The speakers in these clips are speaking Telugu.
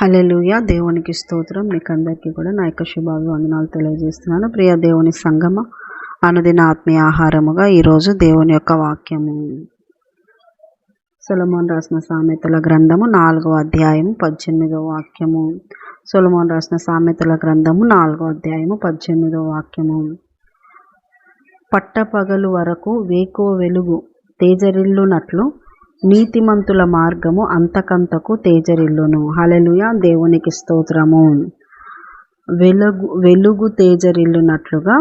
హలెలుయ దేవునికి స్తోత్రం. మీకు అందరికీ కూడా నా యొక్క శుభాభివందనాలు తెలియజేస్తున్నాను. ప్రియ దేవుని సంగమ అనుదిన ఆత్మీయ ఆహారముగా ఈరోజు దేవుని యొక్క వాక్యము. సొలమోన్ రాసిన సామెతల గ్రంథము నాలుగో అధ్యాయము పద్దెనిమిదో వాక్యము. సొలమోన్ రాసిన సామెతల గ్రంథము నాలుగో అధ్యాయము పద్దెనిమిదో వాక్యము. పట్టపగలు వరకు వేకో వెలుగు తేజరిల్లునట్లు నీతిమంతుల మార్గము అంతకంతకు తేజరిల్లును. హలెలుయ దేవునికి స్తోత్రము. వెలుగు వెలుగు తేజరిల్లునట్లుగా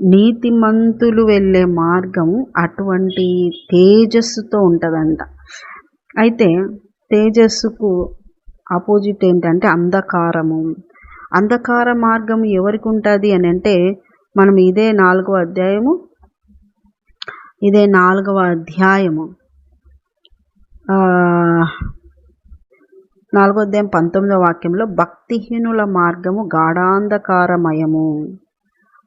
నీతిమంతులు వెళ్ళే మార్గము అటువంటి తేజస్సుతో ఉంటుందంట. అయితే తేజస్సుకు ఆపోజిట్ ఏంటంటే అంధకారము. అంధకార మార్గం ఎవరికి ఉంటుంది అని అంటే మనం ఇదే నాలుగవ అధ్యాయము ఇదే నాలుగవ అధ్యాయము. నాలుగో అధ్యాయం పంతొమ్మిదో వాక్యంలో భక్తిహీనుల మార్గము గాఢాంధకారమయము.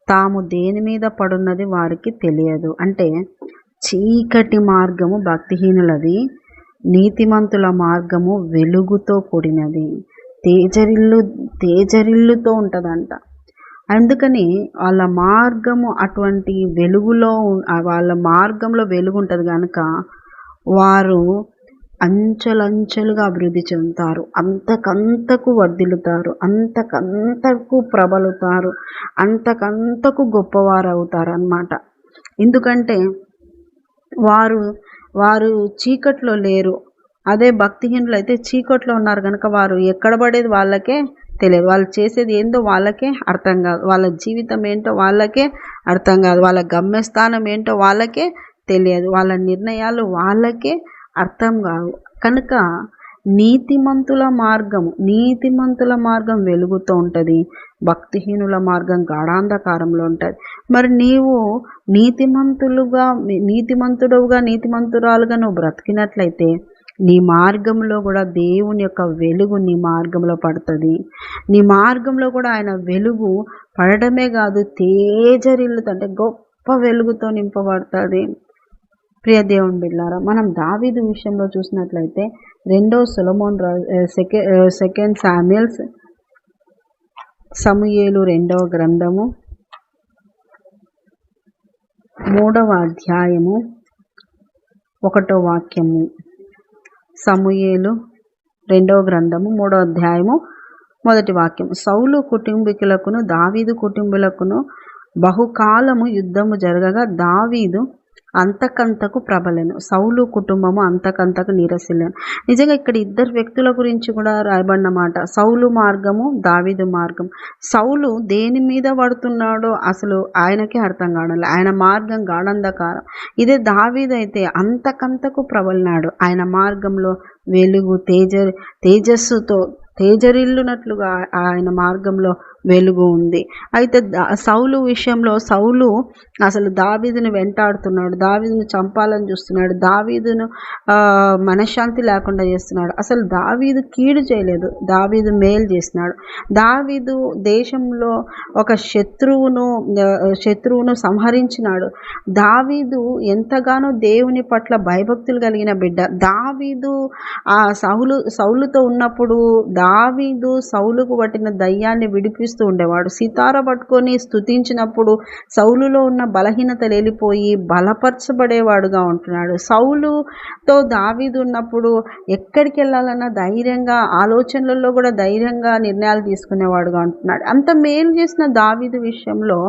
తాము దేని మీద పడున్నది వారికి తెలియదు. అంటే చీకటి మార్గము భక్తిహీనులది నీతిమంతుల మార్గము వెలుగుతో కూడినది. తేజరిల్లు తేజరిల్లుతో ఉంటుందంట. అందుకని వాళ్ళ మార్గము అటువంటి వెలుగులో వాళ్ళ మార్గంలో వెలుగు ఉంటుంది కనుక వారు అంచెలంచెలుగా అభివృద్ధి చెందుతారు. అంతకంతకు వర్ధిల్లుతారు. అంతకంతకు ప్రబలుతారు. అంతకంతకు గొప్పవారు అవుతారు అన్నమాట ఎందుకంటే వారు వారు చీకట్లో లేరు. అదే భక్తిహీనులు అయితే చీకట్లో ఉన్నారు కనుక వారు ఎక్కడ పడేది వాళ్ళకే తెలియదు. వాళ్ళు చేసేది ఏందో వాళ్ళకే అర్థం కాదు. వాళ్ళ జీవితం ఏంటో వాళ్ళకే అర్థం కాదు. వాళ్ళ గమ్యస్థానం ఏంటో వాళ్ళకే తెలియదు. వాళ్ళ నిర్ణయాలు వాళ్ళకే అర్థం కావు. కనుక నీతిమంతుల మార్గము నీతిమంతుల మార్గం వెలుగుతూ ఉంటుంది. భక్తిహీనుల మార్గం గాఢాంధకారంలో ఉంటుంది. మరి నీవు నీతిమంతులుగా నీతిమంతుడుగా నీతిమంతురాలుగా నువ్వు బ్రతికినట్లయితే నీ మార్గంలో కూడా దేవుని యొక్క వెలుగు నీ మార్గంలో పడుతుంది. నీ మార్గంలో కూడా ఆయన వెలుగు పడటమే కాదు తేజరిల్లుతుంటే గొప్ప వెలుగుతో నింపబడుతుంది. ప్రియ దేవుని బిళ్ళారా మనం దావీదు విషయంలో చూసినట్లయితే రెండో సొలమోన్ సెకండ్ సెకండ్ శామ్యల్స్ సమూయేలు రెండవ గ్రంథము మూడవ అధ్యాయము ఒకటో వాక్యము. సమూయేలు రెండవ గ్రంథము మూడవ అధ్యాయము మొదటి వాక్యం సౌలు కుటుంబీకులకును దావీదు కుటుంబీకులను బహుకాలము యుద్ధము జరగగా దావీదు అంతకంతకు ప్రబలను. సౌలు కుటుంబము అంతకంతకు నీరసిల్లను. నిజంగా ఇక్కడ ఇద్దరు వ్యక్తుల గురించి కూడా రాయబడినమాట సౌలు మార్గము దావిదు మార్గం. సౌలు దేని మీద పడుతున్నాడో అసలు ఆయనకే అర్థం కావడం ఆయన మార్గం గాఢంధకారం. ఇదే దావీదు అయితే అంతకంతకు ప్రబలినాడు. ఆయన మార్గంలో వెలుగు తేజ తేజస్సుతో తేజరిల్లునట్లుగా ఆయన మార్గంలో వెలుగు ఉంది. అయితే సౌలు విషయంలో సౌలు అసలు దావీదును వెంటాడుతున్నాడు. దావీదును చంపాలని చూస్తున్నాడు. దావీదును మనశ్శాంతి లేకుండా చేస్తున్నాడు. అసలు దావీదు కీడు చేయలేదు. దావీదు మేలు చేసినాడు దావీదు దేశంలో ఒక శత్రువును శత్రువును సంహరించినాడు. దావీదు ఎంతగానో దేవుని పట్ల భయభక్తులు కలిగిన బిడ్డ. దావీదు ఆ సౌలు సౌలుతో ఉన్నప్పుడు దావీదు సౌలుకు పట్టిన దయ్యాన్ని విడిపిస్తూ ఉండేవాడు. సితార పట్టుకొని స్థుతించినప్పుడు సౌలులో ఉన్న బలహీనత లేలిపోయి బలపరచబడేవాడుగా ఉంటున్నాడు. సౌలుతో దావీదు ఉన్నప్పుడు ఎక్కడికి వెళ్ళాలన్నా ధైర్యంగా ఆలోచనలలో కూడా ధైర్యంగా నిర్ణయాలు తీసుకునేవాడుగా ఉంటున్నాడు. అంత మేలు చేసిన దావీదు విషయంలో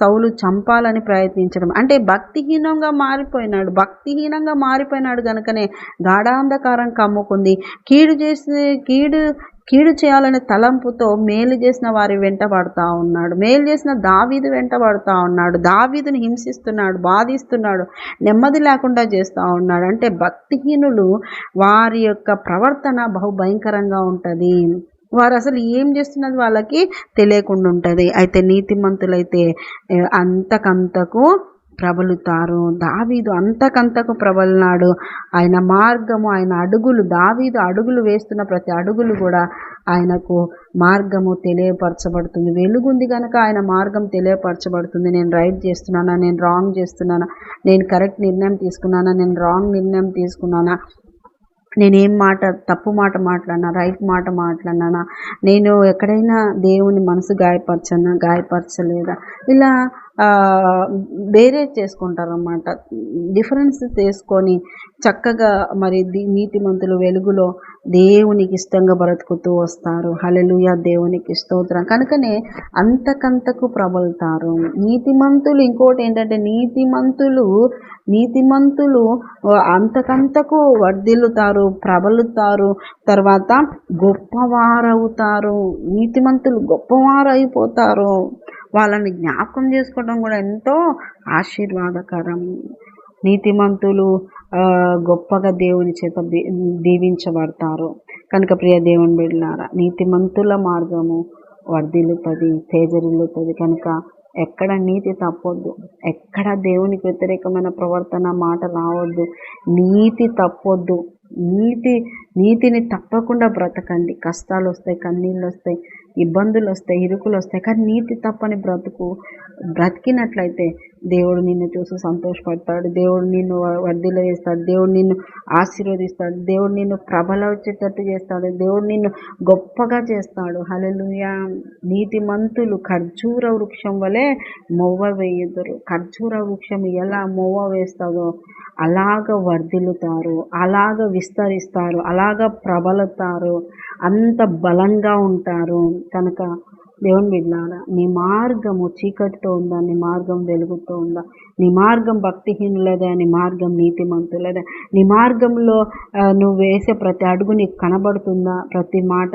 సౌలు చంపాలని ప్రయత్నించడం. అంటే భక్తిహీనంగా మారిపోయినాడు. భక్తిహీనంగా మారిపోయినాడు కనుకనే గాఢాంధకారం కమ్ముకుంది. కీడు చేసి కీడు కీడు చేయాలనే తలంపుతో మేలు చేసిన వారి వెంట పడుతూ ఉన్నాడు. మేలు చేసిన దావీదు వెంట పడుతూ ఉన్నాడు. దావీదుని హింసిస్తున్నాడు బాధిస్తున్నాడు నెమ్మది లేకుండా చేస్తూ ఉన్నాడు. అంటే భక్తిహీనులు వారి యొక్క ప్రవర్తన బహు భయంకరంగా ఉంటుంది. వారు అసలు ఏం చేస్తున్నది వాళ్ళకి తెలియకుండా ఉంటుంది. అయితే నీతిమంతులైతే అంతకంతకు ప్రబలుతారు. దావీదు అంతకంతకు ప్రబలినాడు. ఆయన మార్గము ఆయన అడుగులు దావీదు అడుగులు వేస్తున్న ప్రతి అడుగులు కూడా ఆయనకు మార్గము తెలియపరచబడుతుంది. వెలుగుంది కనుక ఆయన మార్గం తెలియపరచబడుతుంది. నేను రైట్ చేస్తున్నానా? నేను రాంగ్ చేస్తున్నానా? నేను కరెక్ట్ నిర్ణయం తీసుకున్నానా? నేను రాంగ్ నిర్ణయం తీసుకున్నానా? నేనేం మాట తప్పు మాట మాట్లాడినా? రైట్ మాట మాట్లాడినా నేను ఎక్కడైనా దేవుని మనసు గాయపరచనా? గాయపరచలేదా? ఇలా వేరే చేసుకుంటారన్నమాట. డిఫరెన్స్ తీసుకొని చక్కగా మరి నీతిమంతులు వెలుగులో దేవునికి ఇష్టంగా బ్రతుకుతూ వస్తారు. హలలుయ దేవునికి స్తోత్రం. కనుకనే అంతకంతకు ప్రబలుతారు. నీతిమంతులు ఇంకోటి ఏంటంటే నీతిమంతులు నీతిమంతులు అంతకంతకు వర్ధిల్లుతారు ప్రబలుతారు. తర్వాత గొప్పవారవుతారు. నీతిమంతులు గొప్పవారు అయిపోతారు వాళ్ళని జ్ఞాపకం చేసుకోవడం కూడా ఎంతో ఆశీర్వాదకరం. నీతిమంతులు గొప్పగా దేవుని చేత దీవించబడతారు. కనుక ప్రియ దేవుని బిడ్డలారా నీతిమంతుల మార్గము వర్ధిల్లుతుంది తేజరిల్లుతుంది. కనుక ఎక్కడ నీతి తప్పొద్దు ఎక్కడ దేవునికి వ్యతిరేకమైన ప్రవర్తన మాట రావద్దు నీతి తప్పొద్దు. నీతి నీతిని తప్పకుండా బ్రతకండి. కష్టాలు వస్తాయి కన్నీళ్ళు వస్తాయి ఇబ్బందులు వస్తాయి ఇరుకులు వస్తాయి కానీ నీతి తప్పని బ్రతుకు బ్రతికినట్లయితే దేవుడు నిన్ను చూసి సంతోషపడతాడు. దేవుడు నిన్ను వర్ధిలో చేస్తాడు దేవుడు నిన్ను ఆశీర్వదిస్తాడు. దేవుడు నిన్ను ప్రబల వచ్చేటట్టు చేస్తాడు. దేవుడు నిన్ను గొప్పగా చేస్తాడు. హలలుయ నీతిమంతులు ఖర్జూర వృక్షం వలె మొవ్వ వేయుదురు. ఖర్జూర వృక్షం ఎలా మొవ్వ వేస్తుందో అలాగ వర్ధిల్లుతారు. అలాగ విస్తరిస్తారు. అలాగ ప్రబలుతారు. అంత బలంగా ఉంటారు. కనుక దేవుని బిడ్డారా నీ మార్గము చీకటితో ఉందా? నీ మార్గం వెలుగుతో ఉందా? నీ మార్గం భక్తిహీనులదా? నీ మార్గం నీతిమంతులదా? నీ మార్గంలో నువ్వు వేసే ప్రతి అడుగు నీకు కనబడుతుందా? ప్రతి మాట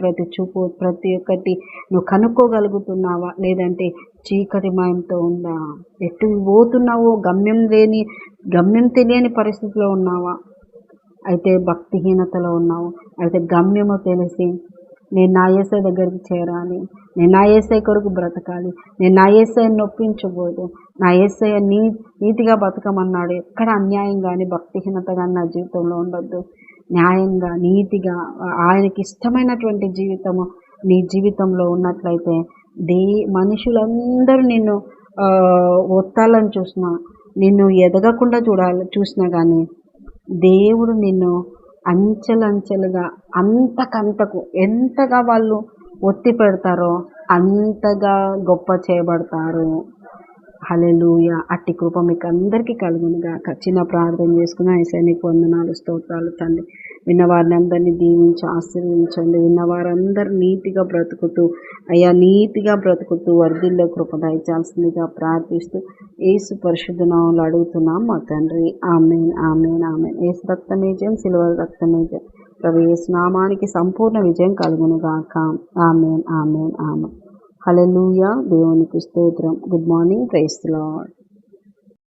ప్రతి చూపు ప్రతి ఒక్కటి నువ్వు కనుక్కోగలుగుతున్నావా? లేదంటే చీకటి మాయంతో ఉందా? ఎటు పోతున్నావో? గమ్యం లేని గమ్యం తెలియని పరిస్థితిలో ఉన్నావా? అయితే భక్తిహీనతలో ఉన్నావు. అయితే గమ్యము తెలిసి నేను నా ఏసై దగ్గరికి చేరాలి. నేను నా ఏసై కొరకు బ్రతకాలి. నేను నా ఏసై నొప్పించబోదు. నా ఏసై నీ నీతిగా బతకమన్నాడు. ఎక్కడ అన్యాయం కానీ భక్తిహీనత కానీ నా జీవితంలో ఉండొద్దు. న్యాయంగా నీతిగా ఆయనకి ఇష్టమైనటువంటి జీవితము నీ జీవితంలో ఉన్నట్లయితే దే మనుషులందరూ నిన్ను ఒత్తాలని చూసినా నిన్ను ఎదగకుండా చూడాలి చూసినా కానీ దేవుడు నిన్ను అంచెలంచెలుగా అంతకంతకు ఎంతగా వాళ్ళు ఒత్తి పెడతారో అంతగా గొప్ప చేయబడతారు. హలెలుయ అట్టి కృప మీకు అందరికీ కలుగునుగా చిన్న ప్రార్థన చేసుకుని ఐశానికి వందనాలు స్తోత్రాలు తండ్రి. విన్నవారిని అందరినీ దీవించి ఆశీర్వించండి విన్నవారందరూ నీతిగా బ్రతుకుతూ అయ్యా నీతిగా బ్రతుకుతూ వర్ధిల్లో కృప దయచాల్సిందిగా ప్రార్థిస్తూ ఏసు పరిశుద్ధనాలు అడుగుతున్నాం మా తండ్రి. Amen amen amen. ఏసు రక్తమేజయం సిల్వ రక్తమేజయం ప్రభు నామానికి సంపూర్ణ విజయం కలుగునుగాక. Amen amen amen. హలెలూయ దేవునికి స్తోత్రం. Good morning price lord